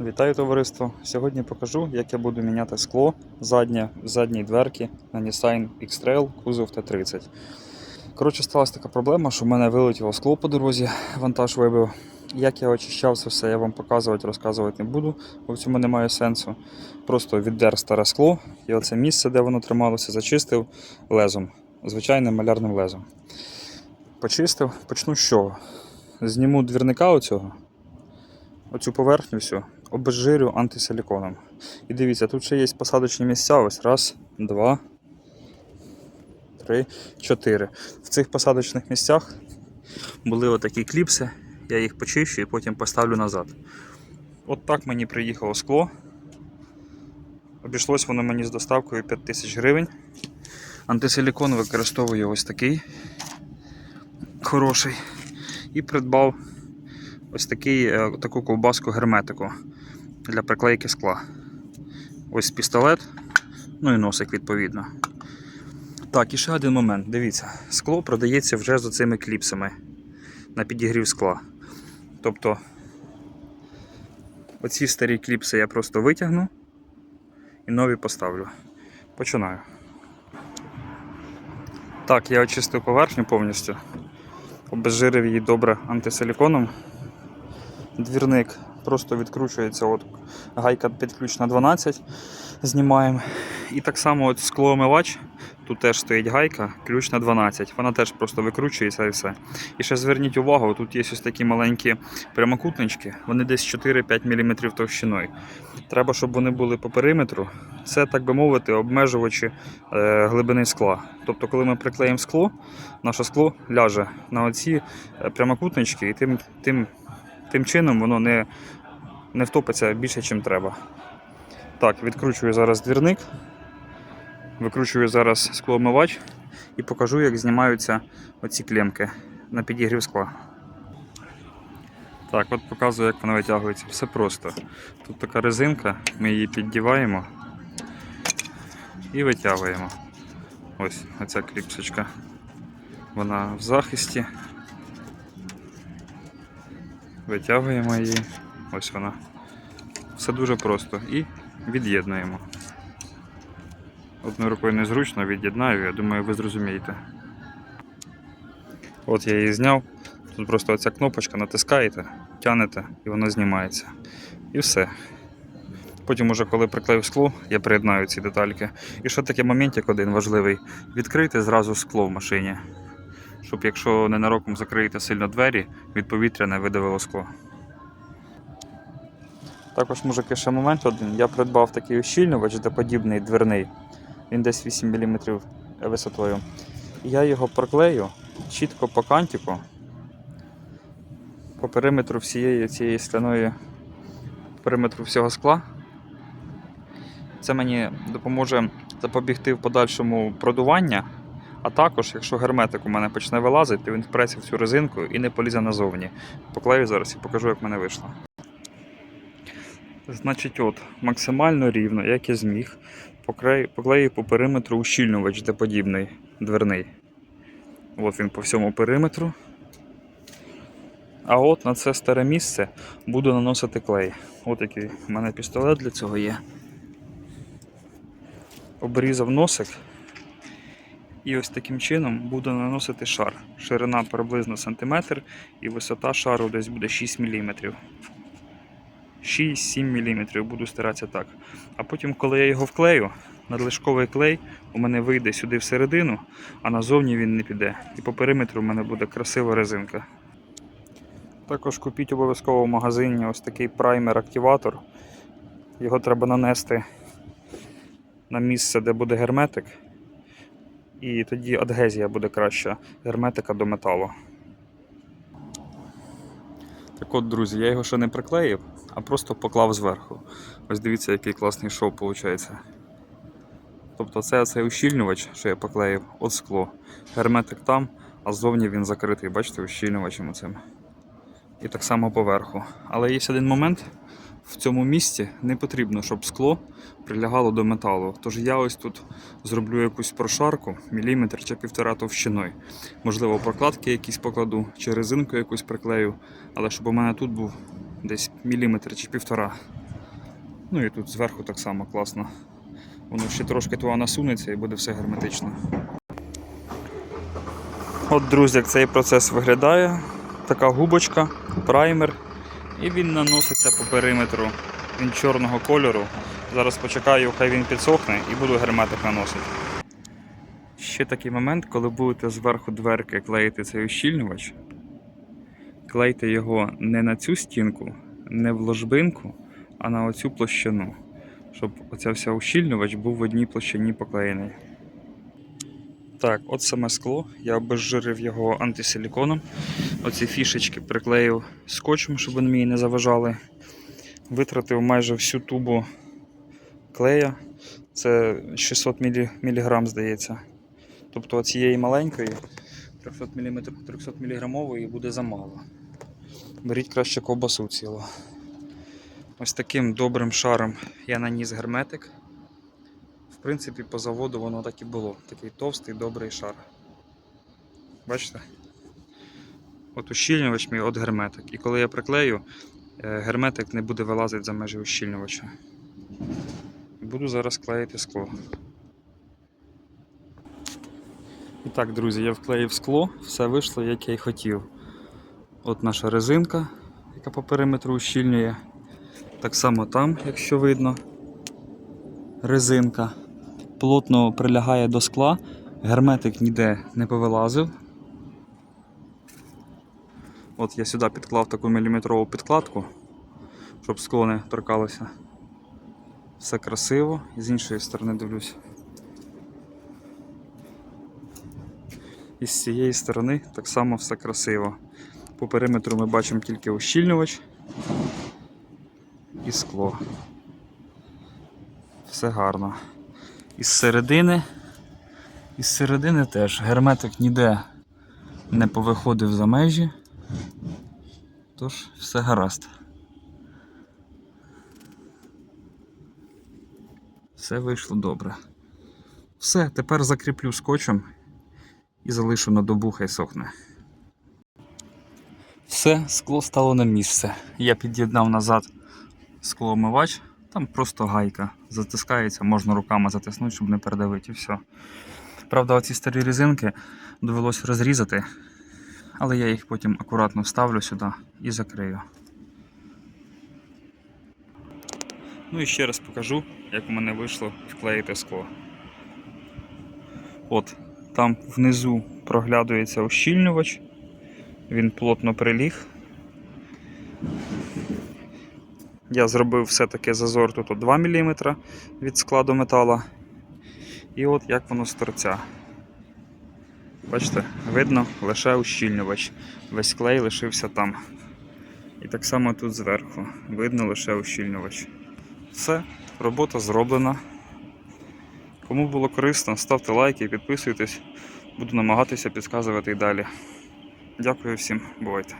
Вітаю товариство! Сьогодні покажу, як я буду міняти скло заднє, задній дверки на Nissan X-Trail кузов Т-30. Коротше, сталася така проблема, що в мене вилетіло скло по дорозі, вантаж вибив. Як я очищав це все, я вам показувати, розказувати не буду, бо в цьому немає сенсу. Просто віддер старе скло і оце місце, де воно трималося, зачистив лезом, звичайним малярним лезом. Почистив, почну з чого? Зніму двірника оцього, оцю поверхню всю, обезжирю антисиліконом. І дивіться, тут ще є посадочні місця. Ось раз, два, три, чотири. В цих посадочних місцях були отакі кліпси. Я їх почищу і потім поставлю назад. От так мені приїхало скло. Обійшлось воно мені з доставкою 5 тисяч гривень. Антисилікон використовую ось такий хороший. І придбав ось такий, е, таку ковбаску герметику для приклейки скла. Ось пістолет, ну і носик відповідно. Так, і ще один момент. Дивіться, скло продається вже з оцими кліпсами на підігрів скла. Тобто оці старі кліпси я просто витягну і нові поставлю. Починаю. Так, я очистив поверхню повністю. Обезжирив її добре антисиліконом. Двірник просто відкручується, от гайка під ключ на 12 знімаємо. І так само от склоомивач, тут теж стоїть гайка, ключ на 12. Вона теж просто викручується і все. І ще зверніть увагу, тут є ось такі маленькі прямокутнички, вони десь 4-5 мм товщиною. Треба, щоб вони були по периметру. Це, так би мовити, обмежувачі е, глибини скла. Тобто, коли ми приклеїмо скло, наше скло ляже на оці е, прямокутнички, і тим, тим, тим чином воно не, не втопиться більше, ніж треба. Так, відкручую зараз двірник, викручую зараз склоомивач і покажу, як знімаються оці клемки на підігрів скла. Так, от показую, як вона витягується. Все просто. Тут така резинка, ми її піддіваємо і витягуємо. Ось оця кліпсочка. Вона в захисті. Витягуємо її. Ось вона. Все дуже просто. І від'єднуємо. Одною рукою незручно від'єднаю, я думаю, ви зрозумієте. От я її зняв. Тут просто оця кнопочка натискаєте, тянете і воно знімається. І все. Потім, уже коли приклею скло, я приєднаю ці детальки. І ще такий моментик один важливий: відкрити зразу скло в машині. Щоб якщо ненароком закриєте сильно двері, від повітря не видавило скло. Також, мужики, ще момент один. Я придбав такий ущільнювач, де подібний дверний. Він десь 8 мм висотою. Я його проклею чітко по кантику, по периметру всієї цієї скляної периметру всього скла. Це мені допоможе запобігти в подальшому продування. А також, якщо герметик у мене почне вилазити, то він впреться в цю резинку і не полізе назовні. Поклею зараз і покажу, як в мене вийшло. Значить, от, максимально рівно, як я зміг, поклею, по периметру ущільнювач, де подібний дверний. От він по всьому периметру. А от на це старе місце буду наносити клей. От який в мене пістолет для цього є. Обрізав носик. І ось таким чином буду наносити шар. Ширина приблизно сантиметр і висота шару десь буде 6 мм. 6-7 мм буду старатися так. А потім, коли я його вклею, надлишковий клей у мене вийде сюди всередину, а назовні він не піде. І по периметру в мене буде красива резинка. Також купіть обов'язково в магазині ось такий праймер-активатор. Його треба нанести на місце, де буде герметик. І тоді адгезія буде краща герметика до металу. Так от, друзі, я його ще не приклеїв, а просто поклав зверху. Ось дивіться, який класний шов виходить. Тобто це цей ущільнювач, що я поклеїв, от скло. Герметик там, а ззовні він закритий, бачите, ущільнювачем оцим. І так само поверху. Але є один момент. В цьому місці не потрібно, щоб скло прилягало до металу. Тож я ось тут зроблю якусь прошарку, міліметр чи півтора товщиною. Можливо, прокладки якісь покладу, чи резинку якусь приклею, але щоб у мене тут був десь міліметр чи півтора. Ну і тут зверху так само класно. Воно ще трошки туди насунеться і буде все герметично. От, друзі, як цей процес виглядає. Така губочка, праймер. І він наноситься по периметру. Він чорного кольору. Зараз почекаю, хай він підсохне і буду герметик наносити. Ще такий момент, коли будете зверху дверки клеїти цей ущільнювач, клейте його не на цю стінку, не в ложбинку, а на оцю площину, щоб оця вся ущільнювач був в одній площині поклеєний. Так, от саме скло. Я обезжирив його антисиліконом. Оці фішечки приклеїв скотчем, щоб вони мені не заважали. Витратив майже всю тубу клея. Це 600 мілі, міліграм, здається. Тобто цієї маленької 300 мм 300 міліграмової буде замало. Беріть краще ковбасу цілу. Ось таким добрим шаром я наніс герметик. В принципі, по заводу воно так і було. Такий товстий, добрий шар. Бачите? От ущільнювач мій, от герметик. І коли я приклею, е, герметик не буде вилазити за межі ущільнювача. Буду зараз клеїти скло. І так, друзі, я вклеїв скло, все вийшло, як я й хотів. От наша резинка, яка по периметру ущільнює. Так само там, якщо видно, резинка плотно прилягає до скла, герметик ніде не повилазив. От я сюди підклав таку міліметрову підкладку, щоб скло не торкалося. Все красиво, і з іншої сторони дивлюсь. І з цієї сторони так само все красиво. По периметру ми бачимо тільки ущільнювач і скло. Все гарно. Із середини, із середини теж герметик ніде не повиходив за межі. Тож все гаразд. Все вийшло добре. Все, тепер закріплю скотчем і залишу на добу, хай сохне. Все, скло стало на місце. Я під'єднав назад склоомивач, там просто гайка затискається, можна руками затиснути, щоб не передавити і все. Правда, оці старі резинки довелося розрізати, але я їх потім акуратно вставлю сюди і закрию. Ну і ще раз покажу, як у мене вийшло вклеїти скло. От, там внизу проглядується ущільнювач, він плотно приліг. Я зробив все-таки зазор тут 2 мм від складу метала. І от як воно з торця. Бачите, видно лише ущільнювач. Весь клей лишився там. І так само тут зверху. Видно лише ущільнювач. Все, робота зроблена. Кому було корисно, ставте лайки, підписуйтесь. Буду намагатися підказувати і далі. Дякую всім, бувайте.